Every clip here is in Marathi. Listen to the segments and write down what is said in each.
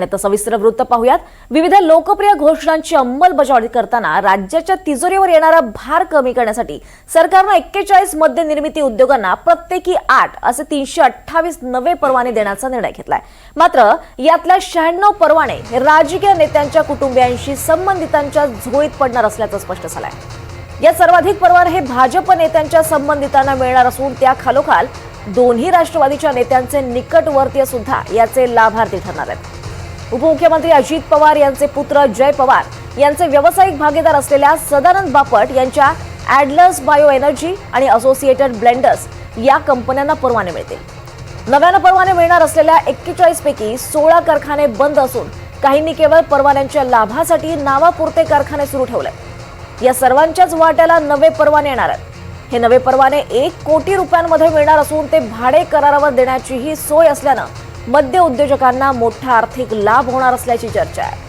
आणि आता सविस्तर वृत्त पाहूयात. विविध लोकप्रिय घोषणांची अंमलबजावणी करताना राज्याच्या तिजोरीवर येणारा भार कमी करण्यासाठी सरकारनं एक्केचाळीस मद्य निर्मिती उद्योगांना प्रत्येकी आठ असे तीनशे अठ्ठावीस नवे परवाने देण्याचा निर्णय घेतलाय. मात्र यातल्या शहाण्णव परवाने हे राजकीय नेत्यांच्या कुटुंबियांशी संबंधितांच्या झोळीत पडणार असल्याचं स्पष्ट झालंय. या सर्वाधिक परवाने हे भाजप नेत्यांच्या संबंधितांना मिळणार असून त्या खालोखाल दोन्ही राष्ट्रवादीच्या नेत्यांचे निकटवर्तीय सुद्धा याचे लाभार्थी ठरणार आहेत. उपमुख्यमंत्री अजित पवार यांचे पुत्र जय पवार यांचे व्यावसायिक भागीदार असलेल्या सदानंद बापट यांच्या ॲडलर्स बायो एनर्जी आणि असोसिएटेड ब्लेंडर्स या कंपन्यांना परवाने मिळतील. नव्यानं परवाने मिळणार असलेल्या एक्केचाळीस पैकी सोळा कारखाने बंद असून काहींनी केवळ परवान्यांच्या लाभासाठी नावापुरते कारखाने सुरू ठेवले. या सर्वांच्याच वाट्याला नवे परवाने येणार आहेत. हे नवे परवाने एक कोटी रुपयांमध्ये मिळणार असून ते भाडे करारावर देण्याचीही सोय असल्यानं मद्य उद्योजकांना मोठा आर्थिक लाभ होणार असल्याची चर्चा आहे.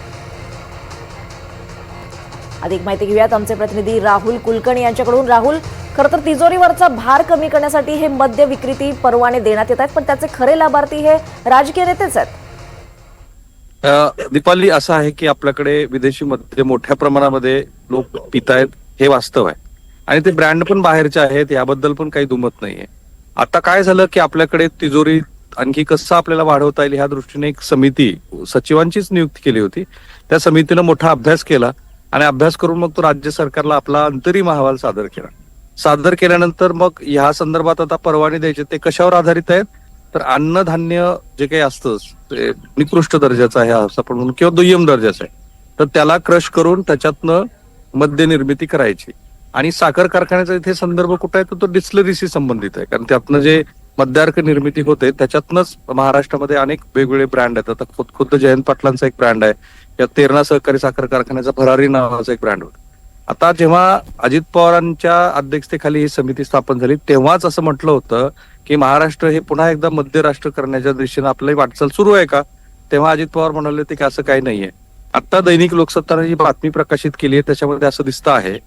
अधिक माहिती घेऊयात. आमचे प्रतिनिधी राहुल कुलकर्णी यांच्याकडून. राहुल खरं तर तिजोरीवरचा भार कमी करण्यासाठी हे मद्य विक्रीती परवाने देण्यात येत आहेत पण त्याचे खरे लाभार्थी हे राजकीय नेतेच आहेत. दीपाली असं आहे की आपल्याकडे विदेशी मद्य मोठ्या प्रमाणामध्ये लोक पितायत हे वास्तव आहे. आणि ते ब्रँड पण बाहेरचे आहेत याबद्दल पण काही दुमत नाहीये. आता काय झालं की आपल्याकडे तिजोरी आणखी कसं आपल्याला वाढवता येईल ह्या दृष्टीने एक समिती सचिवांचीच नियुक्ती केली होती. त्या समितीनं मोठा अभ्यास केला आणि अभ्यास करून मग तो राज्य सरकारला आपला अंतरिम अहवाल सादर केला. सादर केल्यानंतर मग ह्या संदर्भात आता परवाने द्यायचे ते कशावर आधारित आहेत? तर अन्नधान्य जे काही असतं ते निकृष्ट दर्जाचं आहे असं आपण म्हणून किंवा दुय्यम दर्जाचं आहे. तर त्याला क्रश करून त्याच्यातनं मद्य निर्मिती करायची. आणि साखर कारखान्याचा इथे संदर्भ कुठे आहे तर तो डिस्लरीशी संबंधित आहे. कारण त्यातनं जे मद्यार्क निर्मिती होते. त्याच्यातनच महाराष्ट्रामध्ये अनेक वेगवेगळे ब्रँड आहेत. आता खुद खुद्द जयंत पाटलांचा एक ब्रँड आहे. या तेरणा सहकारी साखर कारखान्याचा भरारी नावाचा एक ब्रँड होता. आता जेव्हा अजित पवारांच्या अध्यक्षतेखाली ही समिती स्थापन झाली तेव्हाच असं म्हटलं होतं की महाराष्ट्र हे पुन्हा एकदा मध्य राष्ट्र करण्याच्या दिशेने आपली वाटचाल सुरू आहे का? तेव्हा अजित पवार म्हणाले होते की असं काही नाहीये. आता दैनिक लोकसत्ताने जी बातमी प्रकाशित केली आहे त्याच्यामध्ये असं दिसतं आहे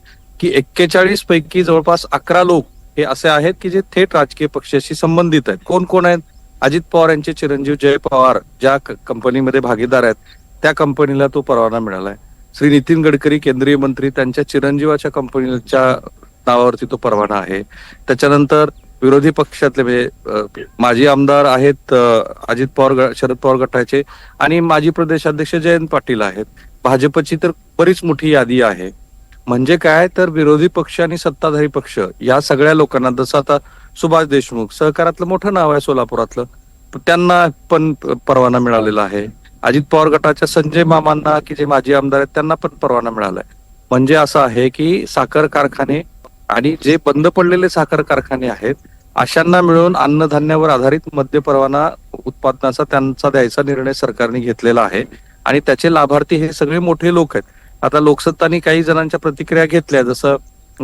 की एक्केचाळीस पैकी जवळपास अकरा लोक हे असे आहेत की जे थेट राजकीय पक्षाशी संबंधित आहेत. कोण कोण आहेत? अजित पवार यांचे चिरंजीव जय पवार ज्या क- कंपनीमध्ये भागीदार आहेत त्या कंपनीला तो परवाना मिळालाय. श्री नितीन गडकरी केंद्रीय मंत्री त्यांच्या चिरंजीवाच्या कंपनीच्या नावावरती तो परवाना आहे. त्याच्यानंतर विरोधी पक्षातले म्हणजे माजी आमदार आहेत अजित पवार शरद पवार गटाचे आणि माजी प्रदेशाध्यक्ष जयंत पाटील आहेत. भाजपची तर बरीच मोठी यादी आहे. म्हणजे काय? तर विरोधी पक्ष आणि सत्ताधारी पक्ष या सगळ्या लोकांना जसं आता सुभाष देशमुख सहकारातलं मोठं नाव आहे सोलापुरातलं त्यांना पण परवाना मिळालेला आहे. अजित पवार गटाच्या संजय मामांना की जे माजी आमदार आहेत त्यांना पण परवाना मिळालाय म्हणजे असं आहे की साखर कारखाने आणि जे बंद पडलेले साखर कारखाने आहेत अशांना मिळून अन्नधान्यावर आधारित मद्य परवाना उत्पादनाचा त्यांचा द्यायचा निर्णय सरकारने घेतलेला आहे. आणि त्याचे लाभार्थी हे सगळे मोठे लोक आहेत. आता लोकसत्तानी काही जणांच्या प्रतिक्रिया घेतल्या जसं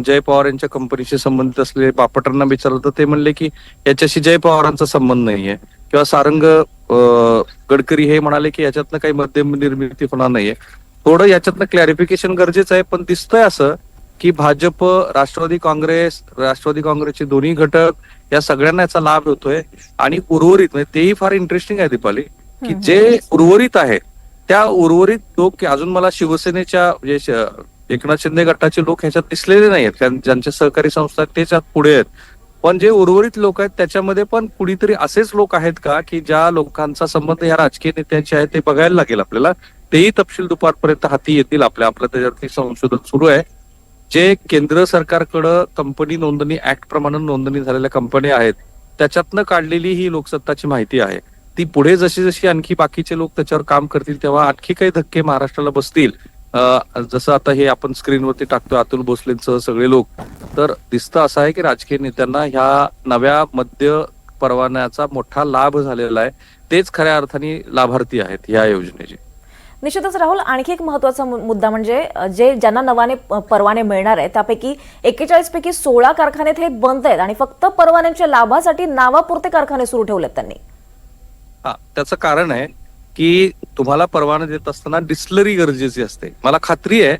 जय पवार यांच्या कंपनीशी संबंधित असलेले बापटांना विचारलं तर ते म्हणले की याच्याशी जय पवारांचा संबंध नाहीये. किंवा सारंग गडकरी हे म्हणाले की याच्यातनं काही मध्यम निर्मिती होणार नाहीये. थोडं याच्यातनं क्लॅरिफिकेशन गरजेचं आहे पण दिसतंय असं की भाजप राष्ट्रवादी काँग्रेस राष्ट्रवादी काँग्रेसचे दोन्ही घटक या सगळ्यांना याचा लाभ होतोय. आणि उर्वरित म्हणजे तेही फार इंटरेस्टिंग आहे दीपाली की जे उर्वरित आहेत त्या उर्वरित लोक अजून मला शिवसेनेच्या म्हणजे श- एकनाथ शिंदे गटाचे लोक ह्याच्यात दिसलेले नाही आहेत कारण ज्यांच्या सहकारी संस्था त्याच्यात तेच पुढे आहेत. पण जे उर्वरित लोक आहेत त्याच्यामध्ये पण कुणीतरी असेच लोक आहेत का की ज्या लोकांचा संबंध या राजकीय नेत्यांशी आहे ते बघायला लागेल आपल्याला. तेही तपशील दुपारपर्यंत हाती येतील आपल्या आपलं त्याच्यावरती संशोधन सुरू आहे. जे केंद्र सरकारकडं कंपनी नोंदणी ऍक्ट प्रमाणे नोंदणी झालेल्या कंपन्या आहेत त्याच्यातनं काढलेली ही लोकसत्ताची माहिती आहे. ती पुढे जशी जशी आणखी बाकीचे लोक त्याच्यावर काम करतील तेव्हा आणखी काही धक्के महाराष्ट्राला बसतील. जसं आता हे आपण स्क्रीनवरती टाकतोय अतुल भोसलेंसह सगळे लोक. तर दिसतं असं आहे की राजकीय नेत्यांना ह्या नव्या मद्य परवान्याचा मोठा लाभ झालेला आहे. तेच खऱ्या अर्थाने लाभार्थी आहेत या योजनेचे. निश्चितच राहुल आणखी एक महत्त्वाचा मुद्दा म्हणजे जे ज्यांना नवाने परवाने मिळणार आहेत त्यापैकी एक्केचाळीस पैकी सोळा कारखाने हे बंद आहेत आणि फक्त परवान्यांच्या लाभासाठी नावापुरते कारखाने सुरू ठेवलेत त्यांनी. हा त्याचं कारण आहे की तुम्हाला परवाना देत असताना डिस्लरी गरजेची असते. मला खात्री आहे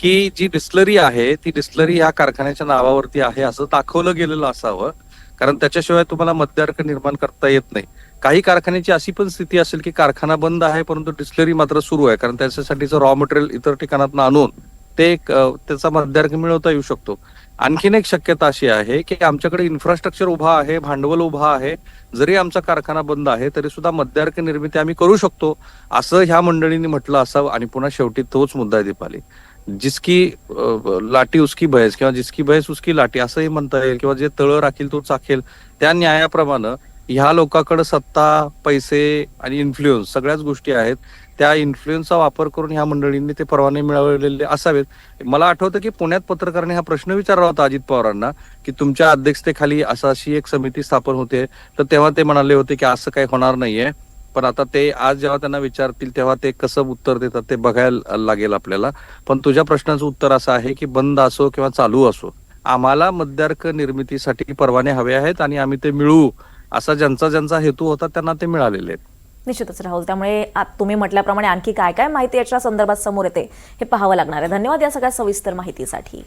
की जी डिस्लरी आहे ती डिस्लरी या कारखान्याच्या नावावरती आहे असं दाखवलं गेलेलं असावं. कारण त्याच्याशिवाय तुम्हाला मद्यार्क निर्माण करता येत नाही. काही कारखान्याची अशी पण स्थिती असेल की कारखाना बंद आहे परंतु डिस्लरी मात्र सुरू आहे. कारण त्याच्यासाठीचं रॉ मटेरियल इतर ठिकाणातून आणून ते एक त्याचा मध्यार्क मिळवता येऊ शकतो. आणखीन एक शक्यता अशी आहे की आमच्याकडे इन्फ्रास्ट्रक्चर उभा आहे भांडवल उभा आहे. जरी आमचा कारखाना बंद आहे तरी सुद्धा मध्यार्क निर्मिती आम्ही करू शकतो असं ह्या मंडळींनी म्हटलं असावं आणि पुन्हा शेवटी तोच मुद्दा आहे दीपाली. जिसकी लाटी उसकी भैस किंवा जिसकी भैस उसकी लाटी असंही म्हणता येईल किंवा जे तळ राखील तो चाखेल त्या न्यायाप्रमाणे ह्या लोकांकडे सत्ता पैसे आणि इन्फ्लुएन्स सगळ्याच गोष्टी आहेत. त्या इन्फ्लुएन्सचा वापर करून ह्या मंडळींनी ते परवाने मिळवलेले असावेत. मला आठवतं की पुण्यात पत्रकारांनी हा प्रश्न विचारला होता अजित पवारांना की तुमच्या अध्यक्षतेखाली असं अशी एक समिती स्थापन होते. तर तेव्हा ते म्हणाले होते की असं काही होणार नाहीये. पण आता ते आज जेव्हा त्यांना विचारतील तेव्हा ते कसं उत्तर देतात ते बघायला लागेल आपल्याला. पण तुझ्या प्रश्नाचं उत्तर असं आहे की बंद असो किंवा चालू असो आम्हाला मद्यार्क निर्मितीसाठी परवाने हवे आहेत आणि आम्ही ते मिळवू असा ज्यांचा ज्यांचा हेतू होता त्यांना ते मिळालेले आहेत. निश्चितच राहुल. त्यामुळे तुम्ही म्हटल्याप्रमाणे आणखी काय काय माहिती याच्या संदर्भात समोर येते हे पाहावं लागणार आहे. धन्यवाद या सगळ्या सविस्तर माहितीसाठी.